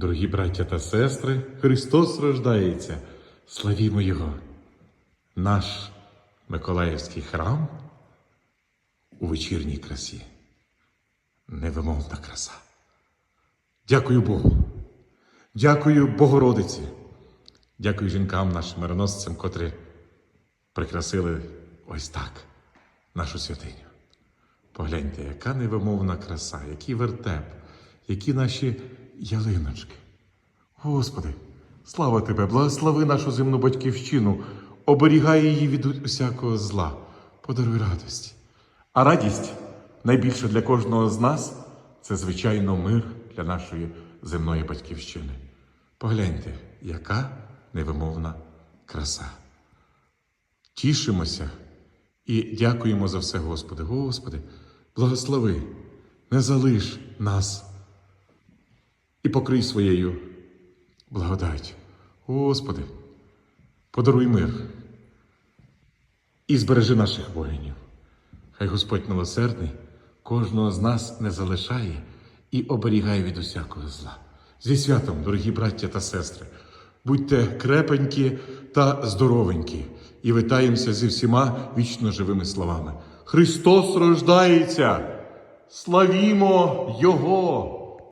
Дорогі браття та сестри, Христос рождається. Славімо Його! Наш Миколаївський храм у вечірній красі. Невимовна краса. Дякую Богу. Дякую Богородиці. Дякую жінкам, нашим мироносцям, котрі прикрасили ось так нашу святиню. Погляньте, яка невимовна краса, який вертеп, які наші ялиночки. Господи, слава Тебе, благослови нашу земну батьківщину, оберігай її від усякого зла, подаруй радості. А радість найбільше для кожного з нас це, звичайно, мир для нашої земної батьківщини. Погляньте, яка невимовна краса. Тішимося і дякуємо за все, Господи. Господи, благослови, не залиш нас і покрий своєю благодаттю. Господи, подаруй мир і збережи наших воїнів. Хай Господь милосердний кожного з нас не залишає і оберігає від усякого зла. Зі святом, дорогі браття та сестри, будьте крепенькі та здоровенькі і витаємося зі всіма вічно живими словами. Христос рождається! Славімо Його!